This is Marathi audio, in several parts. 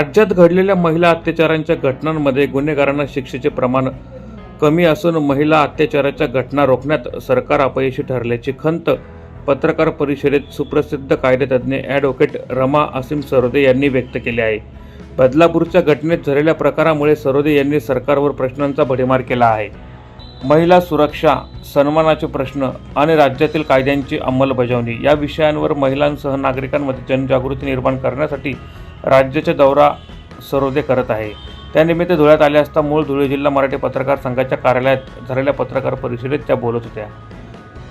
राज्यात घडलेल्या महिला अत्याचारांच्या घटनांमध्ये गुन्हेगारांना शिक्षेचे प्रमाण कमी असून महिला अत्याचाराच्या घटना रोखण्यात सरकार अपयशी ठरल्याची खंत पत्रकार परिषदेत सुप्रसिद्ध कायदेतज्ञ ॲडव्होकेट रमा असीम सरोदे यांनी व्यक्त केली आहे. बदलापूरच्या घटनेत झालेल्या प्रकारामुळे सरोदे यांनी सरकारवर प्रश्नांचा भडीमार केला आहे. महिला सुरक्षा सन्मानाचे प्रश्न आणि राज्यातील कायद्यांची अंमलबजावणी या विषयांवर महिलांसह नागरिकांमध्ये जनजागृती निर्माण करण्यासाठी राज्याचा दौरा सरोदे करत आहे. त्यानिमित्त धुळ्यात आले असता मूळ धुळे जिल्हा मराठी पत्रकार संघाच्या कार्यालयात झालेल्या पत्रकार परिषदेत त्या बोलत होत्या.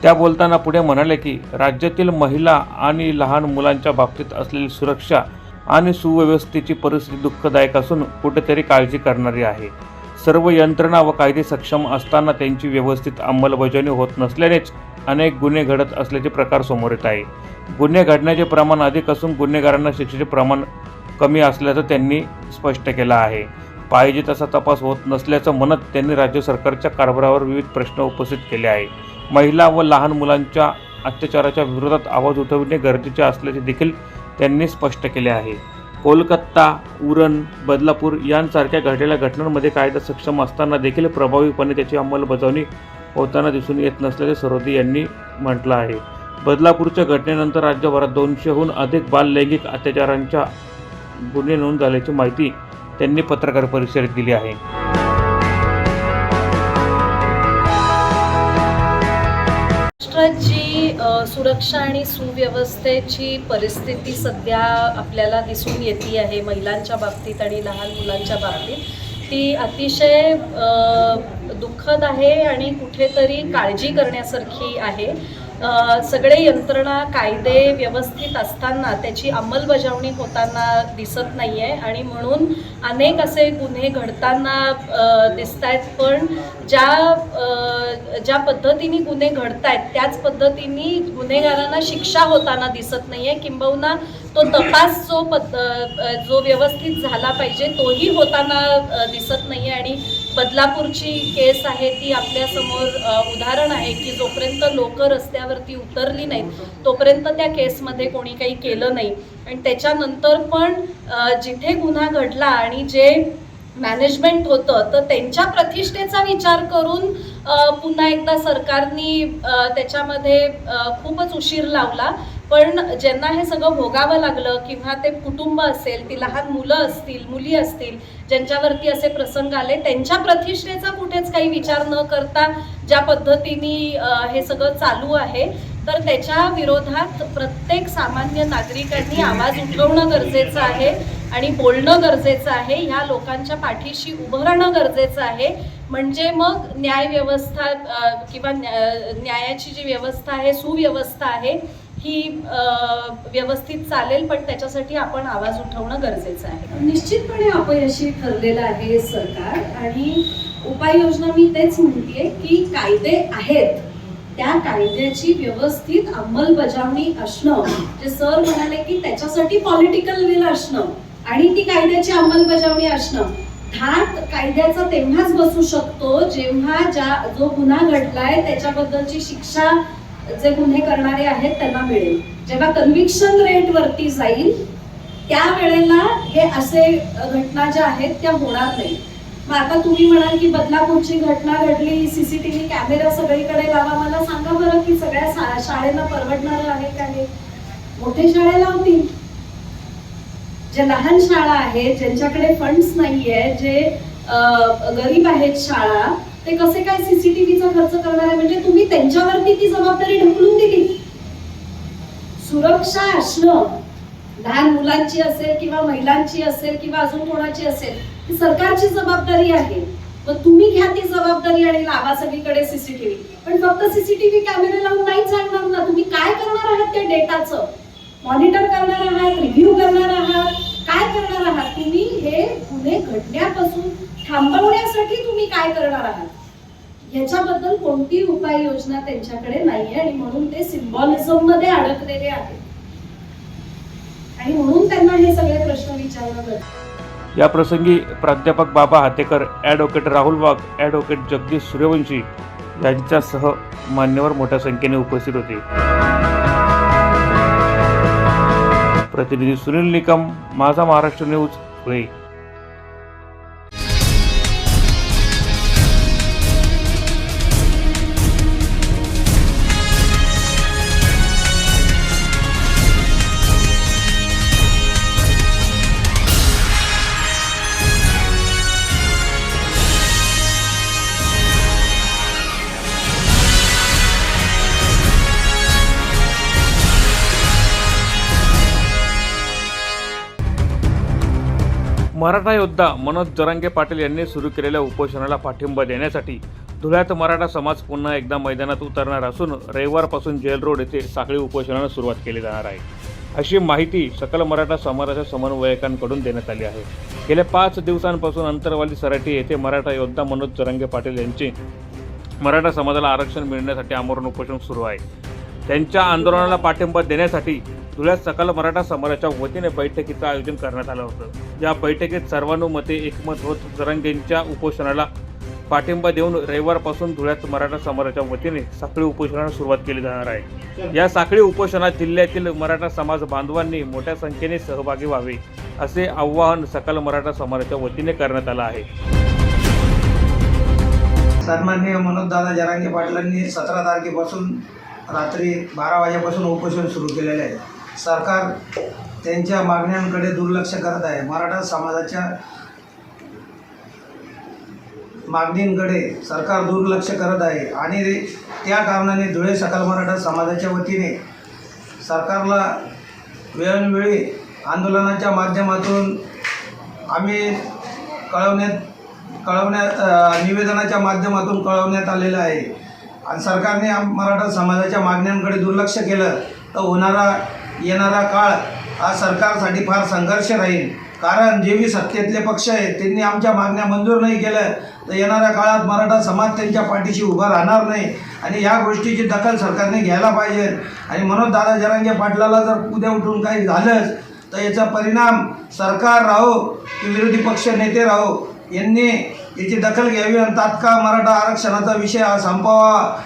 त्या बोलताना पुढे म्हणाले की राज्यातील महिला आणि लहान मुलांच्या बाबतीत असलेली सुरक्षा आणि सुव्यवस्थेची परिस्थिती दुःखदायक असून कुठेतरी काळजी करणारी आहे. सर्व यंत्रणा व कायदे सक्षम असताना त्यांची व्यवस्थित अंमलबजावणी होत नसल्यानेच अनेक गुन्हे घडत असल्याचे प्रकार समोर येत आहे. गुन्हे घडण्याचे प्रमाण अधिक असून गुन्हेगारांना शिक्षेचे प्रमाण कमी असल्याचं त्यांनी स्पष्ट केलं आहे. पाहिजे तसा तपास होत नसल्याचं म्हणत त्यांनी राज्य सरकारच्या कारभारावर विविध प्रश्न उपस्थित केले आहे महिला व लहान मुलांच्या अत्याचाराच्या विरोधात आवाज उठविणे गरजेचे असल्याचे देखील त्यांनी स्पष्ट केले आहे. कोलकाता उरण बदलापूर यांसारख्या घडलेल्या घटनांमध्ये कायदा सक्षम असताना देखील प्रभावीपणे त्याची अंमलबजावणी होताना दिसून येत नसल्याचे सरोदे यांनी म्हटलं आहे. बदलापूरच्या घटनेनंतर राज्यभरात दोनशेहून अधिक बाल लैंगिक अत्याचारांच्या गुन्हे नोंद झाल्याची माहिती त्यांनी पत्रकार परिषदेत दिली आहे. महाराष्ट्राची सुरक्षा आणि सुव्यवस्थेची परिस्थिती सध्या आपल्याला दिसून येते आहे महिलांच्या बाबतीत आणि लहान मुलांच्या बाबतीत. ती अतिशय दुःखद आहे आणि कुठेतरी काळजी करण्यासारखी आहे. सगळे यंत्रणा कायदे व्यवस्थित असताना त्याची अंमलबजावणी होताना दिसत नाही आहे आणि म्हणून अनेक असे गुन्हे घडताना दिसत आहेत पण ज्या ज्या पद्धतीने गुन्हे घडत आहेत त्याच पद्धतीने गुन्हेगारांना शिक्षा होताना दिसत नाही आहे किंबहुना तो तपास जो पद जो व्यवस्थित झाला पाहिजे तोही होताना दिसत नाही आहे आणि बदलापूरची केस आहे ती आपल्यासमोर उदाहरण आहे की जोपर्यंत लोक रस्त्यावरती उतरली नाहीत तोपर्यंत त्या केसमध्ये कोणी काही केलं नाही. आणि त्याच्यानंतर पण जिथे गुन्हा घडला आणि जे मॅनेजमेंट होतं तर त्यांच्या प्रतिष्ठेचा विचार करून पुन्हा एकदा सरकारनी त्याच्यामध्ये खूपच उशीर लावला. पण ज्यांना हे सगळं भोगावं लागलं किंवा ते कुटुंब असेल ती लहान मुलं असतील मुली असतील ज्यांच्यावरती असे प्रसंग आले त्यांच्या प्रतिष्ठेचा कुठेच काही विचार न करता ज्या पद्धतीने हे सगळं चालू आहे तर त्याच्या विरोधात प्रत्येक सामान्य नागरिकांनी आवाज उठवणं गरजेचं आहे आणि बोलणं गरजेचं आहे. ह्या लोकांच्या पाठीशी उभं राहणं गरजेचं आहे. म्हणजे मग न्याय व्यवस्था किंवा न्या- न्यायाची जी व्यवस्था आहे सुव्यवस्था आहे ही व्यवस्थित चालेल पण त्याच्यासाठी आपण आवाज उठवणं गरजेचं आहे. निश्चितपणे अपयशी ठरलेलं आहे सरकार आणि उपाययोजना मी तेच म्हणतेय की कायदे आहेत. त्या कायद्याची व्यवस्थित अंमलबजावणी असणं जे सर म्हणाले की त्याच्यासाठी पॉलिटिकल विल असणं आणि ती कायद्याची अंमलबजावणी असणं धाक कायद्याचा तेव्हाच बसू शकतो जेव्हा ज्या जो गुन्हा घडलाय त्याच्याबद्दलची शिक्षा जे गुन्हे करणारे आहेत त्यांना मिळेल. जेव्हा कन्व्हिक्शन रेट वरती जाईल त्यावेळेला हे असे घटना ज्या आहेत त्या होणार नाही मग आता तुम्ही म्हणाल की बदलापूरची घटना घडली सीसीटीव्ही कॅमेरा सगळीकडे लावा. मला सांगा बरं की सगळ्या शाळेला परवडणार आहे का हे? मोठे शाळे लावतील जे लहान शाळा आहेत ज्यांच्याकडे फंड्स नाहीये जे गरीब आहेत शाळा ते कसे काय सीसीटीव्हीचा खर्च करणार आहे? म्हणजे तुम्ही त्यांच्यावरती ती जबाबदारी ढकलून दिली सुरक्षा असणं लहान मुलांची असेल किंवा महिलांची असेल किंवा अजून कोणाची असेल ही सरकारची जबाबदारी आहे. मग तुम्ही घ्या ती जबाबदारी आणि लावा सगळीकडे सीसीटीव्ही पण फक्त सीसीटीव्ही कॅमेरे लावून नाही चालणार ना. तुम्ही काय करणार आहात त्या डेटाचं? मॉनिटर करणार आहात रिव्ह्यू करणार आहात काय करणार आहात? तुम्ही हे गुन्हे घडण्यापासून थांबवण्यासाठी तुम्ही काय करणार आहात? ह्याच्याबद्दल कोणती उपाययोजना त्यांच्याकडे नाहीये आणि म्हणून ते सिम्बॉलिझममध्ये अडकलेले आहेत. आणि म्हणून त्यांना हे सगळे प्रश्न विचारणं गरजेचं या प्रसंगी प्राध्यापक बाबा हातेकर ॲडव्होकेट राहुल वाघ ॲडव्होकेट जगदीश सूर्यवंशी यांच्यासह मान्यवर मोठ्या संख्येने उपस्थित होते. प्रतिनिधी सुनील निकम माझा महाराष्ट्र न्यूज पुणे. मराठा योद्धा मनोज जरांगे पाटील यांनी सुरू केलेल्या उपोषणाला पाठिंबा देण्यासाठी धुळ्यात मराठा समाज पुन्हा एकदा मैदानात उतरणार असून रविवारपासून जेल रोड येथे साखळी उपोषणाला सुरुवात केली जाणार आहे. अशी माहिती सकल मराठा समाजाच्या समन्वयकांकडून देण्यात आली आहे. गेल्या पाच दिवसांपासून अंतरवाली सराटी येथे मराठा योद्धा मनोज जरांगे पाटील यांचे मराठा समाजाला आरक्षण मिळण्यासाठी आमरण उपोषण सुरू आहे. त्यांच्या आंदोलनाला पाठिंबा देण्यासाठी धुळ्यात सकल मराठा समाजाच्या वतीने बैठकीचं आयोजन करण्यात आलं होतं. या बैठकीत सर्वानुमते एकमत होत जरंगेंच्या उपोषणाला पाठिंबा देऊन रविवारपासून धुळ्यात मराठा समाजाच्या वतीने साखळी उपोषणाला सुरुवात केली जाणार आहे. या साखळी उपोषणात जिल्ह्यातील मराठा समाज बांधवांनी मोठ्या संख्येने सहभागी व्हावे असे आवाहन सकल मराठा समाजाच्या वतीने करण्यात आलं आहे. सन्माननीय मनोजदादा जरांगे पाटलांनी सतरा तारखेपासून रात्री बारा वाजेपासून उपोषण सुरू केलेले आहे. सरकार त्यांच्या मागण्यांकडे दुर्लक्ष करत आहे. मराठा समाजाच्या मागणींकडे सरकार दुर्लक्ष करत आहे. आणि त्या कारणाने धुळे सकाळ मराठा समाजाच्या वतीने सरकारला वेळोवेळी आंदोलनाच्या माध्यमातून आम्ही कळवण्यात कळवण्यात निवेदनाच्या माध्यमातून कळवण्यात आलेलं आहे. आणि सरकारने आम मराठा समाजाच्या मागण्यांकडे दुर्लक्ष केलं तर होणारा येणारा काळ हा सरकारसाठी फार संघर्ष राहील. कारण जे बी सत्तेतले पक्ष आहेत त्यांनी आमच्या मागण्या मंजूर नाही केलं तर येणाऱ्या काळात मराठा समाज त्यांच्या पाठीशी उभा राहणार नाही. आणि या गोष्टीची दखल सरकारने घ्यायला पाहिजे. आणि म्हणून दादा जरांगे पाटलाला जर उद्या उठून काही झालंच तर याचा परिणाम सरकार राहो की विरोधी पक्ष नेते राहो. यांनी याची दखल घ्यावी आणि तात्काळ मराठा आरक्षणाचा विषय हा संपावा.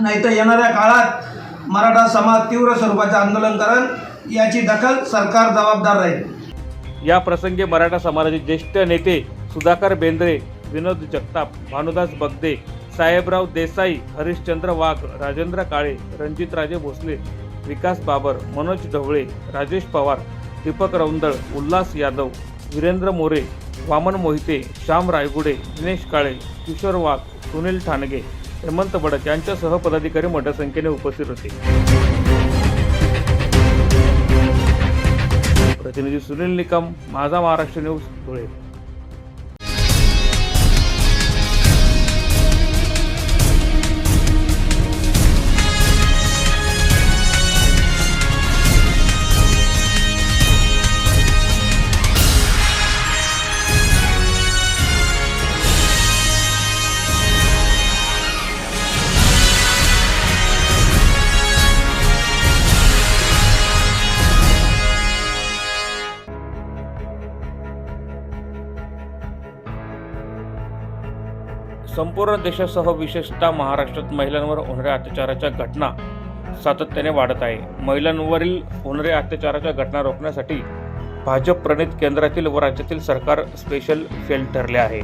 नाहीतर येणाऱ्या काळात मराठा समाज तीव्र स्वरूपाचे आंदोलन करण याची दखल सरकार जबाबदार राहील. या प्रसंगी मराठा समाजाचे ज्येष्ठ नेते सुधाकर बेंद्रे विनोद जगताप भानुदास बगदे साहेबराव देसाई हरिश्चंद्र वाघ राजेंद्र काळे रणजितराजे भोसले विकास बाबर मनोज ढवळे राजेश पवार दीपक रौंदळ उल्हास यादव वीरेंद्र मोरे वामन मोहिते श्याम रायगुडे दिनेश काळे किशोर वाघ सुनील ठाणगे हेमंत बडक यांच्यासह पदाधिकारी मोठ्या संख्येने उपस्थित होते. प्रतिनिधी सुनील निकम माझा महाराष्ट्र न्यूज धुळे. संपूर्ण देशासह विशेषतः महाराष्ट्रात महिलांवर होणाऱ्या अत्याचाराच्या घटना सातत्याने वाढत आहे. महिलांवरील होणाऱ्या अत्याचाराच्या घटना रोखण्यासाठी भाजप प्रणित केंद्रातील व राज्यातील सरकार स्पेशल फेल ठरले आहे.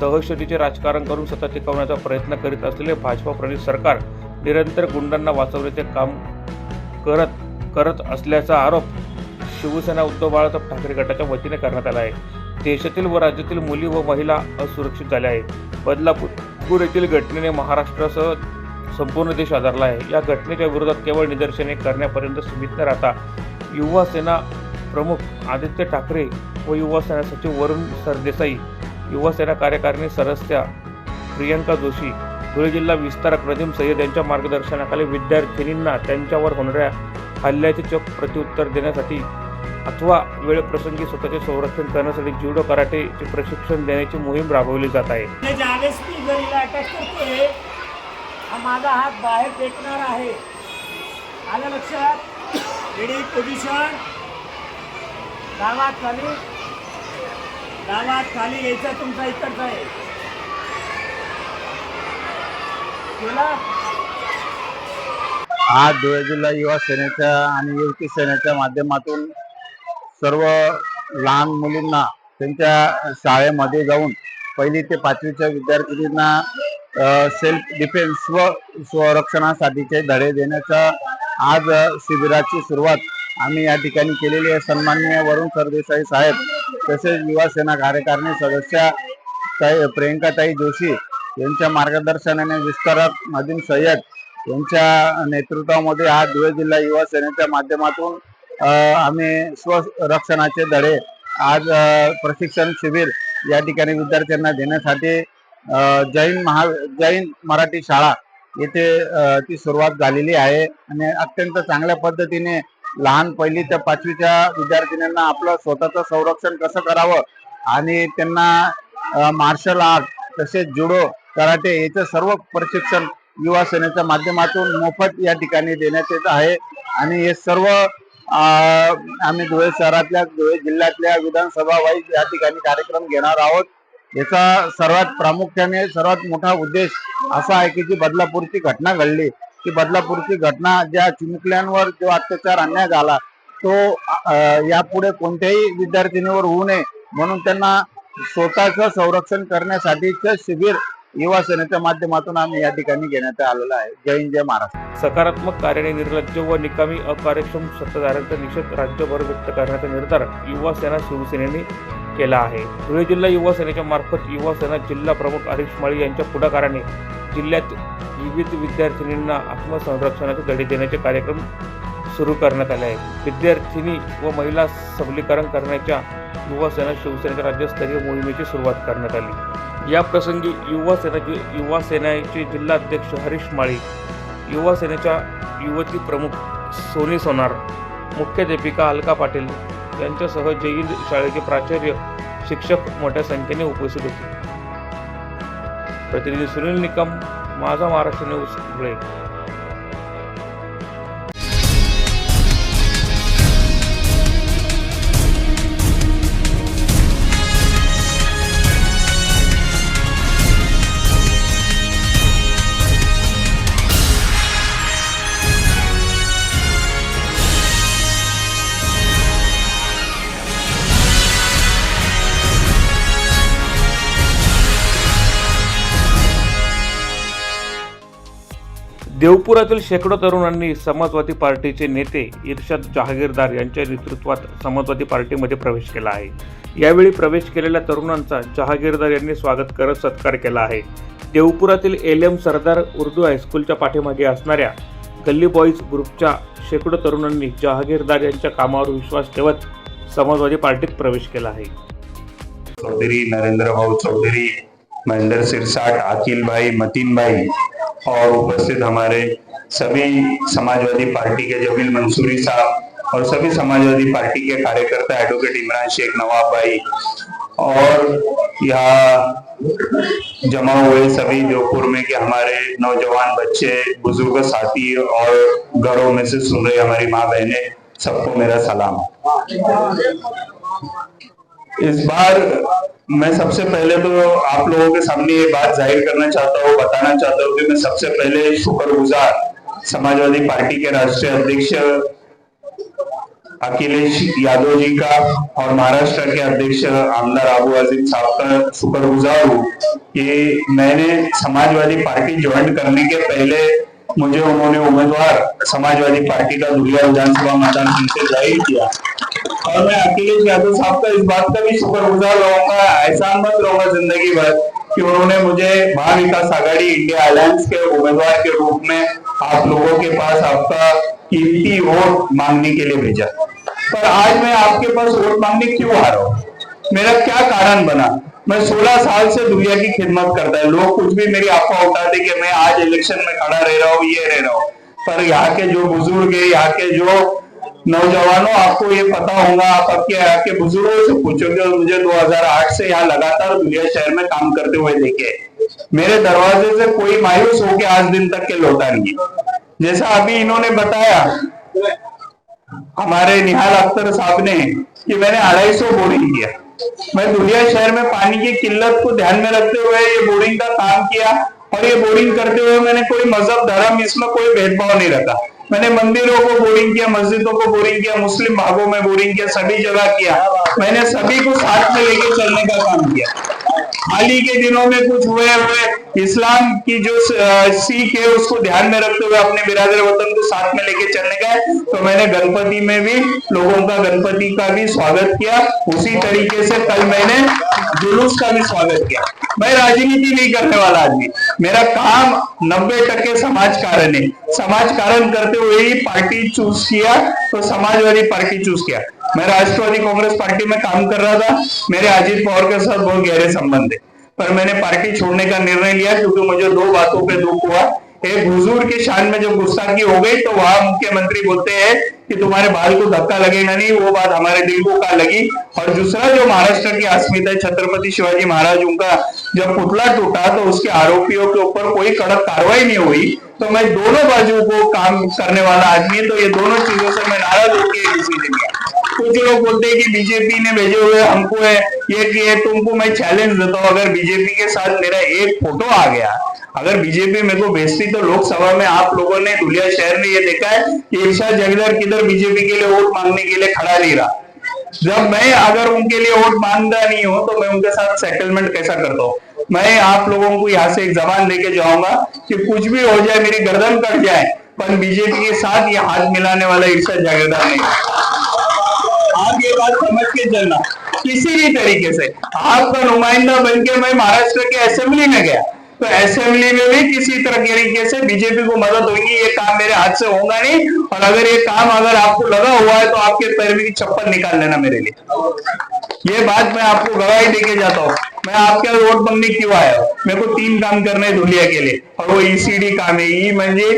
दहशतीचे राजकारण करून सत्ता टिकवण्याचा प्रयत्न करीत असलेले भाजपा प्रणित सरकार निरंतर गुंडांना वाचवण्याचे काम करत करत असल्याचा आरोप शिवसेना उद्धव बाळासाहेब ठाकरे गटाच्या वतीने करण्यात आला आहे. देशातील व राज्यातील मुली व महिला असुरक्षित झाल्या आहेत. बदलापूर येथील घटनेने महाराष्ट्रासह संपूर्ण देश आधारला आहे. या घटनेच्या विरोधात केवळ निदर्शने करण्यापर्यंत सीमित न राहता युवा सेना प्रमुख आदित्य ठाकरे व युवा सेना सचिव वरुण सरदेसाई युवा सेना कार्यकारिणी सदस्या प्रियंका जोशी धुळे जिल्हा विस्तारक नदीम सय्यद यांच्या मार्गदर्शनाखाली विद्यार्थिनींना त्यांच्यावर होणाऱ्या हल्ल्याचे चोख प्रत्युत्तर देण्यासाठी अथवा वेळप्रसंगी स्वतःचे संरक्षण करण्यासाठी जुडो कराटेचे प्रशिक्षण देण्याची मोहीम राबवली जात आहे. मी ज्यावेळेस मी गरीला अटॅक करते हा माझा हात बाहेर फेकणार आहे. आलं लक्षात? रेडी पोझिशन डावात खाली. डावात खाली यायचा तुमचा इकडचा आहे. केला आज धुळे जिल्हा युवा सेनेच्या आणि युवती सेनेच्या माध्यमातून सर्व लहान मुलींना त्यांच्या शाळेमध्ये जाऊन पहिली ते पाचवीच्या विद्यार्थिनींना सेल्फ डिफेन्स व स्वरक्षणासाठीचे धडे देण्याचा आज शिबिराची सुरुवात आम्ही या ठिकाणी केलेली आहे. सन्माननीय वरुण सरदेसाई साहेब तसेच युवा सेना कार्यकारिणी सदस्य ताई प्रियंकाताई जोशी यांच्या मार्गदर्शनाने विस्तारक नदीम सय्यद यांच्या नेतृत्वामध्ये आज धुळे जिल्हा युवा सेनेच्या माध्यमातून आम्ही स्वरक्षणाचे धडे आज प्रशिक्षण शिबिर या ठिकाणी विद्यार्थ्यांना देण्यासाठी जैन महा जैन मराठी शाळा येथे ती सुरुवात झालेली आहे. आणि अत्यंत चांगल्या पद्धतीने लहान पहिली ते पाचवीच्या विद्यार्थिनींना आपलं स्वतःचं संरक्षण कसं करावं आणि त्यांना मार्शल आर्ट तसेच जुडो कराटे याचं सर्व प्रशिक्षण युवा सेनेच्या माध्यमातून मोफत या ठिकाणी देण्यात येत आहे. आणि हे सर्व आम्ही धुळे शहरातल्या धुळे जिल्ह्यातल्या विधानसभा वाईज या ठिकाणी कार्यक्रम घेणार आहोत. याचा सर्वात प्रामुख्याने सर्वात मोठा उद्देश असा आहे की जी बदलापूरची घटना घडली की बदलापूरची घटना ज्या चिमुकल्यांवर जो अत्याचार अन्याय झाला तो यापुढे कोणत्याही विद्यार्थिनीवर होऊ नये. म्हणून त्यांना स्वतःचं संरक्षण करण्यासाठीचं शिबिर युवा सेनेच्या माध्यमातून आम्ही या ठिकाणी घेण्यात आलेलो आहे. जय हिंद जय महाराष्ट्र. सकारात्मक कार्याने निर्लज्ज व निकामी अकार्यक्षम सत्ताधाऱ्यांचा निषेध राज्यभर व्यक्त करण्याचा निर्धार युवा सेना शिवसेनेने केला आहे. धुळे जिल्हा युवा सेनेच्या मार्फत युवा सेना जिल्हा प्रमुख हरीश माळी यांच्या पुढाकाराने जिल्ह्यात विविध विद्यार्थिनींना आत्मसंरक्षणाचे धडे देण्याचे कार्यक्रम सुरू करण्यात आले आहे विद्यार्थिनी व महिला सबलीकरण करण्याच्या युवा सेना शिवसेनेच्या राज्यस्तरीय मोहिमेची सुरुवात करण्यात आली. या प्रसंगी युवा सेनाचे युवा सेनेचे जिल्हाध्यक्ष हरीश माळी युवा सेनेच्या युवती प्रमुख सोनी सोनार मुख्याध्यापिका अलका पाटील यांच्यासह जैन शाळेचे प्राचार्य शिक्षक मोठ्या संख्येने उपस्थित होते. प्रतिनिधी सुनील निकम माझा महाराष्ट्र न्यूज धुळे. देवपुरातील शेकडो तरुणांनी समाजवादी पार्टीचे नेते इर्शाद जहागीरदार यांच्या नेतृत्वात समाजवादी पार्टीमध्ये प्रवेश केला आहे. यावेळी प्रवेश केलेल्या तरुणांचा जहागीरदार यांनी स्वागत करत सत्कार केला आहे. देवपुरातील एल एम सरदार उर्दू हायस्कूलच्या पाठीमागे असणाऱ्या गल्ली बॉईज ग्रुपच्या शेकडो तरुणांनी जहागीरदार यांच्या कामावर विश्वास ठेवत समाजवादी पार्टीत प्रवेश केला आहे. चौधरी नरेंद्र भाऊ चौधरी महेंद्र सिरसाट अकील भाई, मतीन भाई और उपस्थित हमारे सभी समाजवादी पार्टी के जमील मंसूरी साहब और सभी समाजवादी पार्टी के कार्यकर्ता एडवोकेट इमरान शेख नवाब भाई और यहाँ जमा हुए सभी जोधपुर में के हमारे नौजवान बच्चे, बुज़ुर्ग साथी और घरों में से सुन रहे हमारी माँ बहने सबको मेरा सलाम। इस बार मैं सबसे पहले तो आप लोगों के सामने ये बात ज़ाहिर करना चाहता हूँ, बताना चाहता हूँ कि मैं सबसे पहले शुक्रगुजार समाजवादी पार्टी के राष्ट्रीय अध्यक्ष अखिलेश यादव जी का और महाराष्ट्र के अध्यक्ष आमदार अबू अज़ीज़ साहब का शुक्रगुजार हूँ कि मैंने समाजवादी पार्टी ज्वाइन करने के पहले मुझे उन्होंने उम्मीदवार समाजवादी पार्टी का दुनिया विधानसभा मैदान से ज़ाहिर किया। और मैं अखिलेश यादव साहब का इस बात का भी शुक्रगुजार रहूँगा। एहसान मत रहूँगा ज़िंदगी भर कि उन्होंने मुझे महाविकास आघाड़ी इंडिया अलायंस के उम्मीदवार के रूप में आप लोगों के पास आपका कीमती वोट मांगने के लिए भेजा। पर आज मैं आपके पास वोट मांगने क्यों आ रहा हूँ? मेरा क्या कारण बना? मैं 16 साल से दुनिया की खिदमत करता है। लोग कुछ भी मेरी अफवाह उठाते कि मैं आज इलेक्शन में खड़ा रह रहा हूँ, ये रह रहा हूँ। पर यहाँ के जो बुज़ुर्ग है, यहाँ के जो नौजवानों, आपको ये पता होगा, आप आपके यहाँ के बुज़ुर्गों से पूछोगे और मुझे 2008 से यहाँ लगातार दुनिया शहर में काम करते हुए देखे। मेरे दरवाजे से कोई मायूस होके आज दिन तक के लौटा नहीं जैसा अभी इन्होंने बताया, हमारे निहाल अख्तर साहब ने, कि मैंने अढ़ाई सौ बोरिंग किया। मैं दुनिया शहर में पानी की किल्लत को ध्यान में रखते हुए ये बोरिंग का काम किया और ये बोरिंग करते हुए मैंने कोई मज़हब, धर्म, इसमें कोई भेदभाव नहीं रखा। मैंने मंदिरों को बोरिंग किया मस्जिदों को बोरिंग किया मुस्लिम भागों में बोरिंग किया सभी जगह किया। मैंने सभी को साथ में लेके चलने का काम किया। हाल ही के दिनों में कुछ हुए हुए इस्लाम की जो सीख है, उसको ध्यान में रखते हुए अपने बिरादर वतन को साथ में लेके चलने गए। तो मैंने गणपति में भी, लोगों का गणपति का भी स्वागत किया। उसी तरीके से कल मैंने जुलूस का भी स्वागत किया। मैं राजनीति नहीं करने वाला आदमी। मेरा काम नब्बे टक्के समाज कारण है। समाज कारण करते हुए ही पार्टी चूज़ किया तो समाजवादी पार्टी चूज़ किया। मैं राष्ट्रवादी कांग्रेस पार्टी में काम कर रहा था। मेरे अजीत पवार के साथ बहुत गहरे संबंध है पर मैंने पार्टी छोड़ने का निर्णय लिया, क्योंकि मुझे दो बातों पे दुख हुआ। एक, हुजूर की शान में जब गुस्ताखी हो गई तो वहाँ मुख्यमंत्री बोलते हैं कि तुम्हारे बाल को धक्का लगेगा नहीं, वो बात हमारे दिल को का लगी। और दूसरा, जो महाराष्ट्र की अस्मिता छत्रपति शिवाजी महाराज, उनका जब पुतला टूटा तो उसके आरोपियों के ऊपर कोई कड़क कार्रवाई नहीं हुई। तो मैं दोनों बाजू को काम करने वाला आदमी तो ये दोनों चीज़ों से मैं नाराज़ होकर डिसीज़न लिया। कुछ लोग बोलते हैं कि बीजेपी ने भेजे हुए हमको है, ये कि ये तुमको मैं चैलेंज देता हूँ। अगर बीजेपी के साथ मेरा एक फ़ोटो आ गया, अगर बीजेपी मेरे को भेजती तो लोकसभा में आप लोगों ने धुलिया शहर में ये देखा है कि इर्शाद जगदर किधर बीजेपी के लिए वोट मांगने के लिए खड़ा नहीं रहा। जब मैं अगर उनके लिए वोट माँगता नहीं हूँ तो मैं उनके साथ सेटलमेंट कैसा करता हूँ? मैं आप लोगों को यहाँ से एक जबान लेके जाऊँगा कि कुछ भी हो जाए, मेरी गर्दन कट जाए, पर बीजेपी के साथ ये हाथ मिलाने वाला ईर्षा जागीरदार नहीं। आप ये बात समझ के चलना। किसी भी तरीके से। आपका नुमाइंदा बन के मैं महाराष्ट्र के असेंबली में गया। तो असेंबली में भी किसी तरह तरीके से बीजेपी को मदद होगी, ये काम मेरे हाथ से होगा नहीं। और अगर ये काम अगर आपको लगा हुआ है तो आपके पैर में चप्पल निकाल लेना मेरे लिए। ये बात मैं आपको गवाही देके जाता हूँ। मैं आपके वोट मांगने क्यों आया? मेरे को तीन काम करने धुलिया के लिए। और वो ईसीडी काम है। ई म्हणजे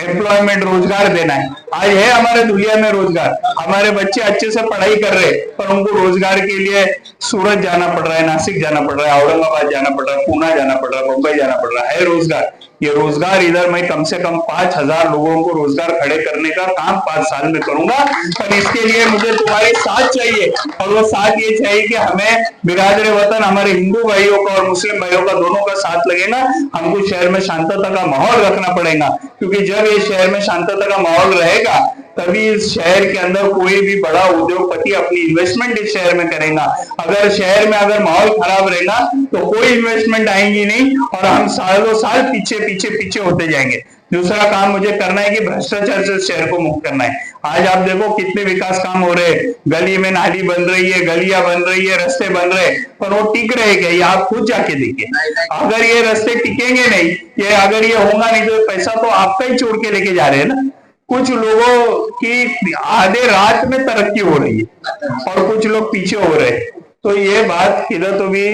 एम्प्लॉयमेंट रोज़गार देना है। आज है हमारे दुनिया में रोज़गार। हमारे बच्चे अच्छे से पढ़ाई कर रहे हैं, पर उनको रोज़गार के लिए सूरत जाना पड़ रहा है, नासिक जाना पड़ रहा है, औरंगाबाद जाना पड़ रहा है पूना जाना पड़ रहा है, मुंबई जाना पड़ रहा है रोज़गार। ये रोज़गार इधर मैं कम से कम पाँच हज़ार लोगों को रोज़गार खड़े करने का काम पाँच साल में करूँगा। पर इसके लिए मुझे तुम्हारी साथ चाहिए। और वो साथ ये चाहिए कि हमें बिरादर वतन, हमारे हिंदू भाइयों का और मुस्लिम भाइयों का दोनों का साथ लगेगा, हमको शहर में शांतता का माहौल रखना पड़ेगा। क्योंकि जब ये शहर में शांतता का माहौल रहेगा, तभी इस शहर के अंदर कोई भी बड़ा उद्योगपति अपनी इन्वेस्टमेंट इस शहर में करेगा। अगर शहर में अगर माहौल खराब रहेगा तो कोई इन्वेस्टमेंट आएँगी नहीं और हम सालों साल पीछे पीछे पीछे होते जाएँगे। दूसरा काम मुझे करना है कि भ्रष्टाचार से शहर को मुक्त करना है। आज आप देखो कितने विकास काम हो रहे हैं। गली में नाली बन रही है गलियाँ बन रही है रास्ते बन रहे हैं पर वो टिक रहे क्या? ये आप खुद जाके देखिए। अगर ये रास्ते टिकेंगे नहीं ये अगर ये होगा नहीं तो पैसा तो आपका ही चोर के लेके जा रहे हैं ना। कुछ लोगों की आधे रात में तरक्की हो रही है और कुछ लोग पीछे हो रहे हैं। तो ये बात किधर तो भी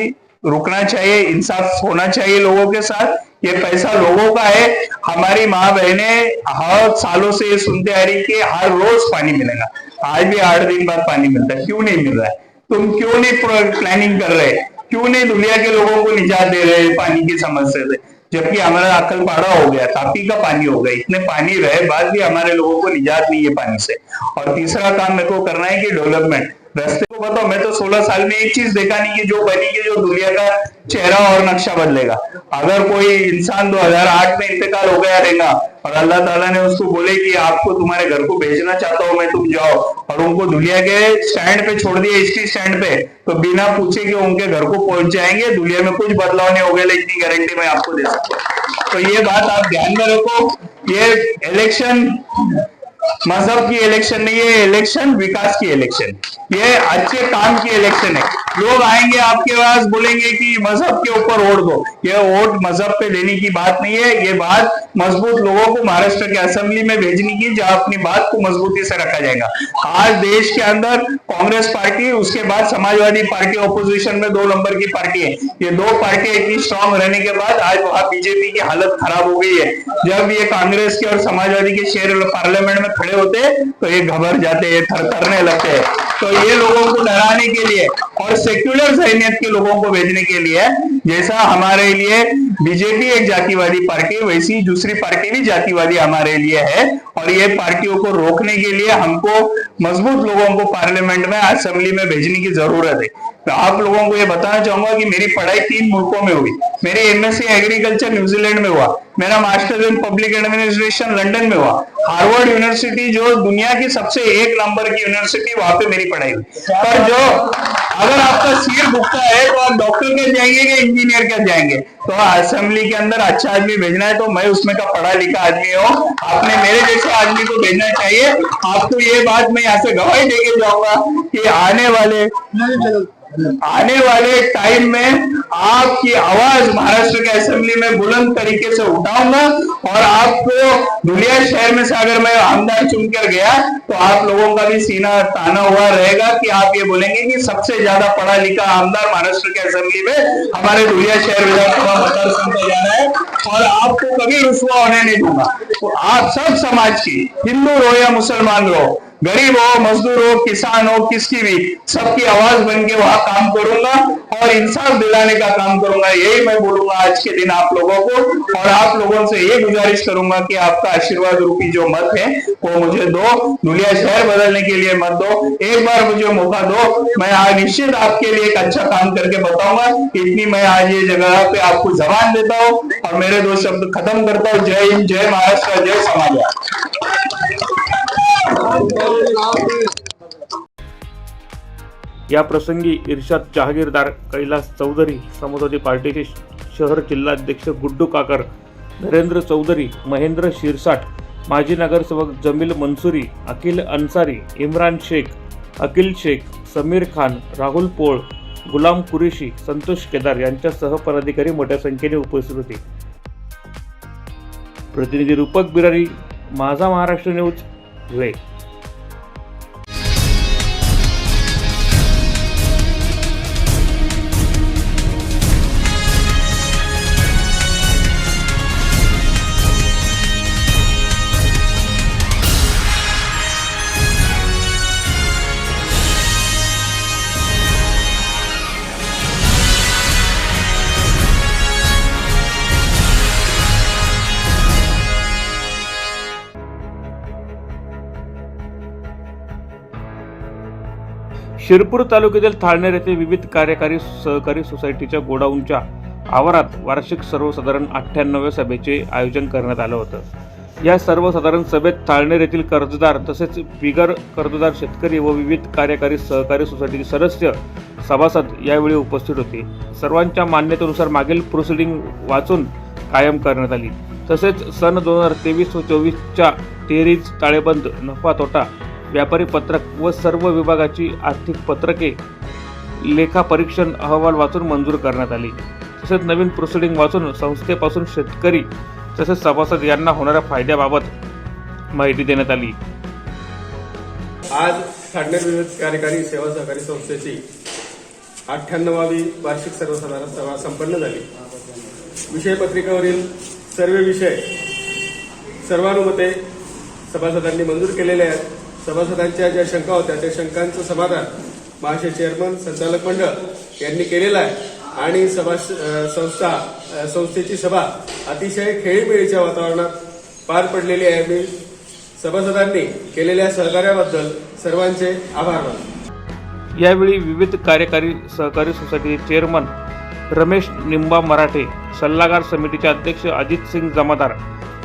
रुकना चाहिए इंसाफ होना चाहिए लोगों के साथ। ये पैसा लोगों का है। हमारी माँ बहने हर सालों से ये सुनते आ रही कि हर रोज पानी मिलेगा। आज भी आठ दिन बाद पानी मिलता है। क्यों नहीं मिल रहा है? तुम क्यों नहीं प्लानिंग कर रहे? क्यों नहीं दुनिया के लोगों को निजात दे रहे पानी की समस्या से? जबकि हमारा अकल पाड़ा हो गया, तापी का पानी हो गया। इतने पानी रहे, बाद भी हमारे लोगों को निजात नहीं है पानी से। और तीसरा काम मेरे को करना है कि डेवलपमेंट रास्ते को बताओ, मैं तो 16 साल में एक चीज़ देखा नहीं कि जो बनी कि जो दुनिया का चेहरा और नक्शा बदलेगा। अगर कोई इंसान 2008 में इंतकाल हो गया रहेगा और अल्लाह ताला ने उसको बोले कि आपको तुम्हारे घर को भेजना चाहता हूँ मैं, तुम जाओ। और उनको दुनिया के स्टैंड पे छोड़ दिया एसटी स्टैंड पे तो बिना पूछे कि उनके घर को पहुँच जाएँगे, दुनिया में कुछ बदलाव नहीं हो गया इतनी गारंटी मैं आपको दे सकता हूँ। तो ये बात आप ध्यान में रखो, ये इलेक्शन मज़हब की इलेक्शन नहीं है इलेक्शन विकास की इलेक्शन ये अच्छे काम की इलेक्शन है. लोग आएँगे आपके पास, बोलेंगे कि मज़हब के ऊपर वोट दो. ये वोट मज़हब पे देने की बात नहीं है. ये बात मज़बूत लोगों को महाराष्ट्र के असेंबली में भेजने की, जहाँ अपनी बात को मजबूती से रखा जाएगा. आज देश के अंदर कांग्रेस पार्टी, उसके बाद समाजवादी पार्टी ऑपोजिशन में दो नंबर की पार्टी है. ये दो पार्टी इतनी स्ट्रांग रहने के बाद आज वहाँ बीजेपी की हालत खराब हो गई है. जब ये कांग्रेस के और समाजवादी के शेयर पार्लियामेंट में खड़े होते तो ये घबर जाते, ये थरथरने लगते। तो ये लोगों को डराने के लिए और सेक्युलर सैनियत के लोगों को भेजने के लिए, जैसा हमारे लिए बीजेपी एक जातिवादी पार्टी वैसी दूसरी पार्टी भी जातिवादी हमारे लिए है। और ये पार्टियों को रोकने के लिए हमको मज़बूत लोगों को पार्लियामेंट में असेंबली में भेजने की ज़रूरत है। मैं आप लोगों को ये बताना चाहूँगा कि मेरी पढ़ाई तीन मुल्कों में हुई। मेरी एमएससी एग्रीकल्चर न्यूजीलैंड में हुआ। मेरा masters in public administration London में हुआ। हार्वर्ड यूनिवर्सिटी जो दुनिया की सबसे एक नंबर की यूनिवर्सिटी वहाँ पे मेरी पढ़ाई हुई। पर जो अगर आपका सिर भुगता है तो आप डॉक्टर के जाएँगे या इंजीनियर के जाएँगे? तो असेंबली के अंदर अच्छा आदमी भेजना है तो मैं उसमें का पढ़ा लिखा आदमी हूँ। आपने मेरे जैसे आदमी को भेजना चाहिए। आपको ये बात मैं यहाँ से गवाही देके जाऊँगा कि आने वाले आने वाले टाइम में आपकी आवाज़ महाराष्ट्र के असेंबली में बुलंद तरीके से उठाऊँगा और आपको धुलिया शहर में से अगर मैं आमदार चुनकर गया तो आप लोगों का भी सीना ताना हुआ रहेगा कि आप ये बोलेंगे कि सबसे ज़्यादा पढ़ा लिखा आमदार महाराष्ट्र के असेंबली में हमारे धुलिया शहर विधानसभा मतदार संघ का जाना है और आपको कभी रुसवा होने नहीं दूँगा। तो आप सब समाज की, हिंदू रहो या मुसलमान रहो गरीब हो मजदूर हो किसान हो किसकी भी, सबकी आवाज़ बन के वहाँ काम करूँगा और इंसाफ दिलाने का काम करूँगा, यही मैं बोलूँगा आज के दिन आप लोगों को। और आप लोगों से ये गुजारिश करूँगा कि आपका आशीर्वाद रूपी जो मत है, वो मुझे दो। दुनिया शहर बदलने के लिए मत दो। एक बार मुझे मौका दो। मैं आज निश्चित आपके लिए एक अच्छा काम करके बताऊँगा। इतनी मैं आज ये जगह पे आपको जबान देता हूँ और मेरे दो शब्द खत्म करता हूँ। जय हिंद, जय महाराष्ट्र, जय समाज। या प्रसंगी इर्शाद जहागीरदार कैलास चौधरी समाजवादी पार्टीचे शहर जिल्हाध्यक्ष गुड्डू काकर नरेंद्र चौधरी महेंद्र शिरसाट माजी नगरसेवक जमील मंसुरी अखिल अन्सारी इम्रान शेख अखिल शेख समीर खान राहुल पोळ गुलाम कुरेशी संतोष केदार यांच्यासह पदाधिकारी मोठ्या संख्येने उपस्थित होते. प्रतिनिधी रूपक बिरारी माझा महाराष्ट्र न्यूज धुळे. शिरपूर तालुक्यातील थाळनेर येथे विविध कार्यकारी सहकारी सोसायटीच्या गोडाऊनच्या आवारात वार्षिक सर्वसाधारण अठ्ठ्याण्णव्या सभेचे आयोजन करण्यात आलं होतं. या सर्वसाधारण सभेत थाळनेर येथील कर्जदार तसेच बिगर कर्जदार शेतकरी व विविध कार्यकारी सहकारी सोसायटीचे सदस्य सभासद यावेळी उपस्थित होते. सर्वांच्या मान्यतेनुसार मागील प्रोसिडिंग वाचून कायम करण्यात आली. तसेच सन दोन हजार तेवीस व चोवीसच्या टेरीज ताळेबंद नफा तोटा व्यापारी पत्रक व सर्व विभागाची आर्थिक पत्रके लेखा परीक्षण अहवाल वाचून मंजूर करण्यात आली. तसेच नवीन प्रोसिडिंग वाचून संस्थेपासून शेतकरी तसेच सभासद यांना होणाऱ्या फायद्याबाबत माहिती देण्यात आली. आज ठाणेर विविध कार्यकारी सेवा सहकारी संस्थेची अठ्ठ्याण्णवावी वार्षिक सर्वसाधारण सभा संपन्न झाली. विषयपत्रिकेवरील सर्व विषय सर्वानुमते सभासदांनी मंजूर केलेले आहेत. सभासदांच्या ज्या शंका होत्या त्या शंकांचं समाधान महाशय चेअरमन संचालक मंडळ यांनी केलेलं आहे. आणि सभा संस्था संस्थेची सभा अतिशय खेळीमेळीच्या वातावरणात पार पडलेली आहे. मी सभासदांनी केलेल्या सहकार्याबद्दल सर्वांचे आभार मानतो. यावेळी विविध कार्यकारी सहकारी सोसायटीचे चेअरमन रमेश निंबा मराठे सल्लागार समितीचे अध्यक्ष अजित सिंग जमादार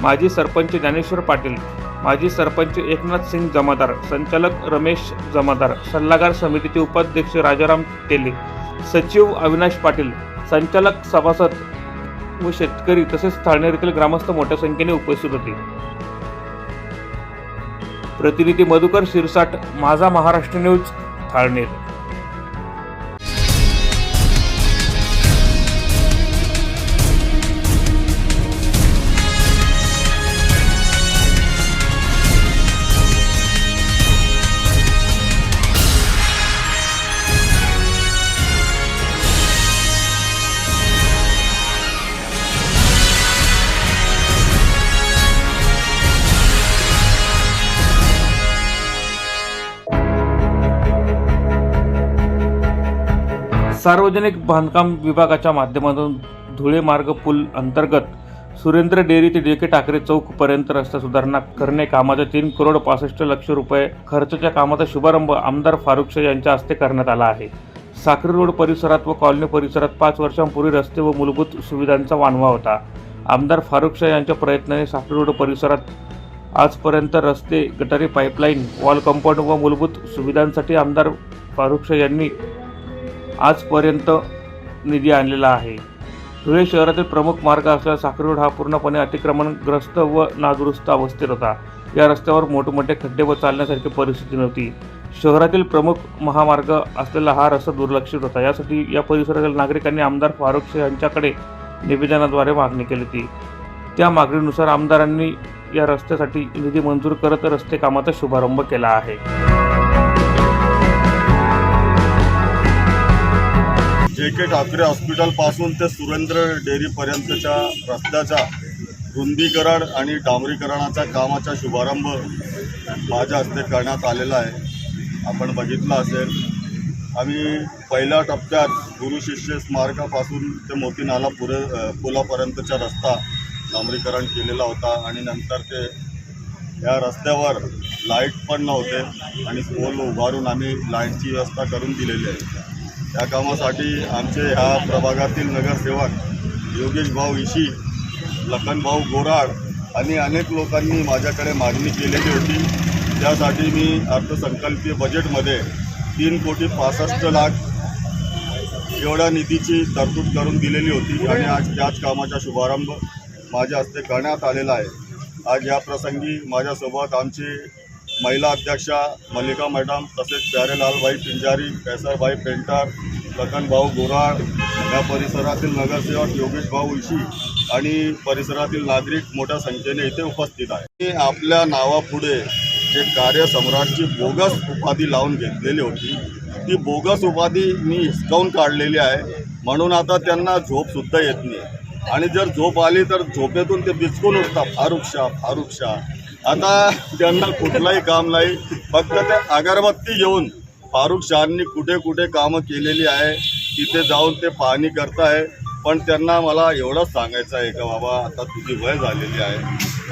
माजी सरपंच ज्ञानेश्वर पाटील माजी सरपंच एकनाथ सिंग जमादार संचालक रमेश जमादार सल्लागार समितीचे उपाध्यक्ष राजाराम तेले सचिव अविनाश पाटील संचालक सभासद व शेतकरी तसेच ठाणेर येथील ग्रामस्थ मोठ्या संख्येने उपस्थित होते. प्रतिनिधी मधुकर शिरसाट माझा महाराष्ट्र न्यूज थाळनेर सार्वजनिक बांधकाम विभागाच्या माध्यमातून धुळे मार्ग पूल अंतर्गत सुरेंद्र डेअरी ते डीके टाकरे चौक पर्यंत रस्ता सुधारणा करणे कामाचा तीन करोड पासष्ट लक्ष रुपये खर्चाच्या कामाचा शुभारंभ आमदार फारुख शाह यांच्या हस्ते करण्यात आला आहे. साखरी रोड परिसरात व कॉलनी परिसरात पाच वर्षांपूर्वी रस्ते व मूलभूत सुविधांचा वानवा होता. आमदार फारुख शाह यांच्या प्रयत्नाने साखरी रोड परिसरात आजपर्यंत रस्ते गटारी पाईपलाईन वॉल कंपाऊंड व मूलभूत सुविधांसाठी आमदार फारुख शाह यांनी आजपर्यंत निधी आणलेला आहे. धुळे शहरातील प्रमुख मार्ग असलेला साखर रोड हा पूर्णपणे अतिक्रमणग्रस्त व नादुरुस्त अवस्थेत होता. या रस्त्यावर मोठमोठे खड्डे व चालण्यासारखी परिस्थिती नव्हती. शहरातील प्रमुख महामार्ग असलेला हा रस्ता दुर्लक्षित होता. यासाठी या परिसरातील नागरिकांनी आमदार फारुख शेख यांच्याकडे निवेदनाद्वारे मागणी केली होती. त्या मागणीनुसार आमदारांनी या रस्त्यासाठी निधी मंजूर करत रस्ते कामाचा शुभारंभ केला आहे. जे के ठाकरे हॉस्पिटलपासून ते सुरेंद्र डेअरीपर्यंतच्या रस्त्याच्या रुंदीकरण आणि डांबरीकरणाच्या कामाचा शुभारंभ माझ्या हस्ते करण्यात आलेला आहे. आपण बघितलं असेल आम्ही पहिल्या टप्प्यात गुरु शिष्य स्मारकापासून ते मोतीनाला पुरे पुलापर्यंतचा रस्ता डांबरीकरण केलेला होता आणि नंतर ते या रस्त्यावर लाइट पण नव्हते आणि पोल उभारून आम्ही लाईटची व्यवस्था करून दिलेली आहे. या कामासाठी आमचे ह्या प्रभागातील नगरसेवक योगेश भाऊ इशी लखनभाऊ गोराड आणि अनेक लोकांनी माझ्याकडे मागणी केलेली होती. त्यासाठी मी अर्थसंकल्पीय बजेटमध्ये तीन कोटी पासष्ट लाख एवढ्या निधीची तरतूद करून दिलेली होती आणि आज त्याच कामाचा शुभारंभ माझ्या हस्ते करण्यात आलेला आहे. आज या प्रसंगी माझ्यासोबत आमचे महिला अध्यक्षा मल्लिका मॅडम तसेच प्यारेलालभाई पिंजारी कैसरभाई पेंटर लखनभाऊ गोराड या परिसरातील नगरसेवक योगेश भाऊ इशी आणि परिसरातील नागरिक मोठ्या संख्येने इथे उपस्थित आहे मी आपल्या नावापुढे जे कार्यसम्राटची बोगस उपाधी लावून घेतलेली होती ती बोगस उपाधी मी हिसकावून काढलेली आहे. म्हणून आता त्यांना झोपसुद्धा येत नाही. आणि जर झोप आली तर झोपेतून ते बिचकून उठतात. फारुख शाह फारुख शाह. आता त्यांना कुठलाही काम नाही फक्त ते अगरबत्ती घेऊन फारुख शहांनी कुठे कुठे कामं केलेली आहे तिथे जाऊन ते पाहणी करताय. पण त्यांना मला एवढंच सांगायचं आहे का बाबा आता तुझी वय झालेली आहे.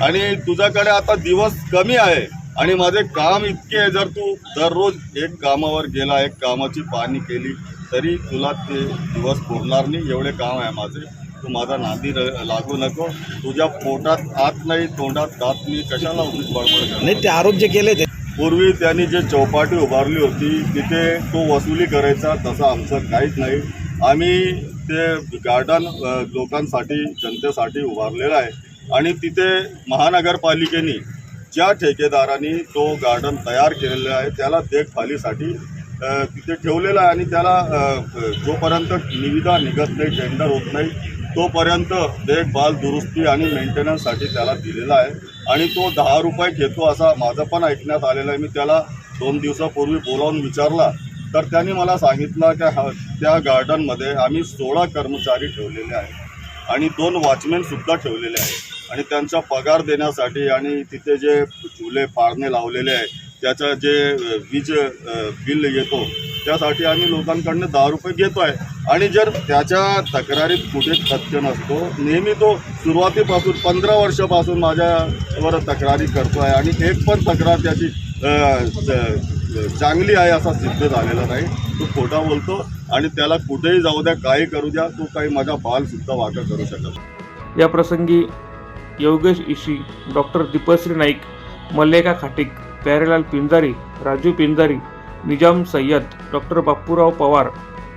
आणि तुझ्याकडे आता दिवस कमी आहे आणि माझे काम इतके आहे जर तू दररोज एक कामावर गेला एक कामाची पाहणी केली तरी तुला ते दिवस पुरणार नाही. एवढे काम आहे माझे. तू माझा नादी लागू नको. तुझ्या पोटात आत नाही तोंडात दात नाही. कशाला उगीच बडबड? नाही ते आरोप जे केले ते पूर्वी त्यांनी जे चौपाटी उभारली होती तिथे तो वसुली करायचा तसं आमचं काहीच नाही. आम्ही ते गार्डन लोकांसाठी जनतेसाठी उभारलेलं आहे. आणि तिथे महानगरपालिकेने ज्या ठेकेदारांनी तो गार्डन तयार केलेला आहे त्याला देखभालीसाठी तिथे ठेवलेलं आहे. आणि त्याला जोपर्यंत निविदा निघत नाही टेंडर होत नाही तोपर्यंत देखभाल दुरुस्ती आणि मेंटेनन्ससाठी त्याला दिलेला आहे. आणि तो दहा रुपये घेतो असा माझं पण ऐकण्यात आलेलं आहे. मी त्याला दोन दिवसापूर्वी बोलावून विचारला. तर त्यांनी मला सांगितलं की हा त्या गार्डनमध्ये आम्ही सोळा कर्मचारी ठेवलेले आहेत. आणि दोन वॉचमॅनसुद्धा ठेवलेले आहेत. आणि त्यांचा पगार देण्यासाठी आणि तिथे जे चुले पाळणे लावलेले आहे त्याचं जे वीज बिल येतो त्यासाठी आम्ही लोकांकडनं दहा रुपये घेतो आहे आणि जर त्याच्या तक्रारीत कुठे तथ्य नसतो नेहमी तो सुरुवातीपासून पंधरा वर्षापासून माझ्यावर तक्रारी करतो आहे आणि एक पण तक्रार त्याची चांगली आहे असा सिद्ध झालेला नाही. तो खोटा बोलतो आणि त्याला कुठेही जाऊ द्या काही करू द्या तो काही माझा बालसुद्धा वाटा करू शकत या प्रसंगी Yogesh Ishi doctor Deepshree Naik Mallika Khatik Pyarelal Pinjari Raju Pinjari Nizam Sayyed doctor Bapurao Pawar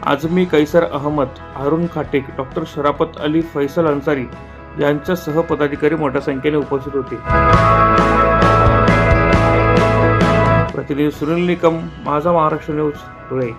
Azmi Kaiser Ahmed Haroon Khatek doctor Sharafat Ali Faisal Ansari यांच्यासह पदाधिकारी मोठ्या संख्येने उपस्थित होते. प्रतिनिधी सुनील निकम माझा महाराष्ट्र न्यूज धुळे.